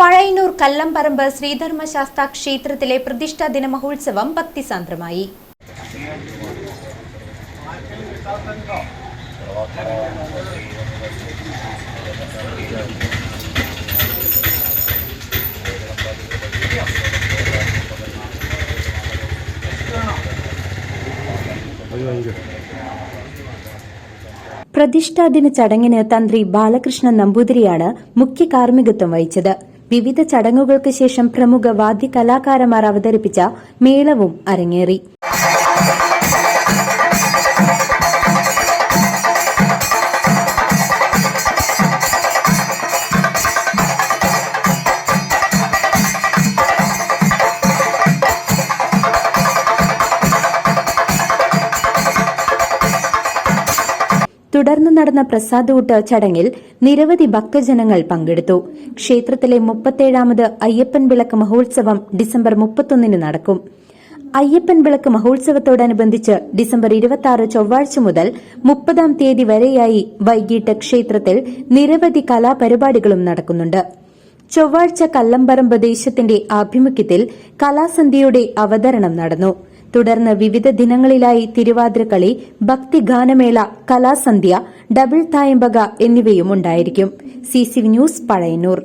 പഴയന്നൂർ കല്ലംപറമ്പ് ശ്രീധർമ്മശാസ്ത ക്ഷേത്രത്തിലെ പ്രതിഷ്ഠാ ദിന മഹോത്സവം ഭക്തിസാന്ദ്രമായി. പ്രതിഷ്ഠാ ദിന ചടങ്ങിന് തന്ത്രി ബാലകൃഷ്ണൻ നമ്പൂതിരിയാണ് മുഖ്യ കാർമ്മികത്വം വഹിച്ചത്. വിവിധ ചടങ്ങുകൾക്ക് ശേഷം പ്രമുഖ വാദ്യ കലാകാരന്മാർ അവതരിപ്പിച്ച മേളവും അരങ്ങേറി. തുടർന്ന് നടന്ന പ്രസാദൂട്ട് ചടങ്ങിൽ നിരവധി ഭക്തജനങ്ങൾ പങ്കെടുത്തു. ക്ഷേത്രത്തിലെ മുപ്പത്തേഴാമത് അയ്യപ്പൻ വിളക്ക് മഹോത്സവം ഡിസംബർ മുപ്പത്തൊന്നിന് നടക്കും. അയ്യപ്പൻ വിളക്ക് മഹോത്സവത്തോടനുബന്ധിച്ച് ഡിസംബർ ഇരുപത്തി ചൊവ്വാഴ്ച മുതൽ മുപ്പതാം തീയതി വരെയായി വൈകിട്ട് ക്ഷേത്രത്തിൽ നിരവധി കലാപരിപാടികളും നടക്കുന്നുണ്ട്. ചൊവ്വാഴ്ച കല്ലമ്പറമ്പ് ദേശത്തിന്റെ ആഭിമുഖ്യത്തിൽ കലാസന്ധ്യയുടെ അവതരണം നടന്നു. തുടർന്ന് വിവിധ ദിനങ്ങളിലായി തിരുവാതിരക്കളി ഭക്തിഗാനമേള കലാസന്ധ്യ ഡബിൾ തായമ്പക എന്നിവയും ഉണ്ടായിരിക്കും. C C news Pazhayannur.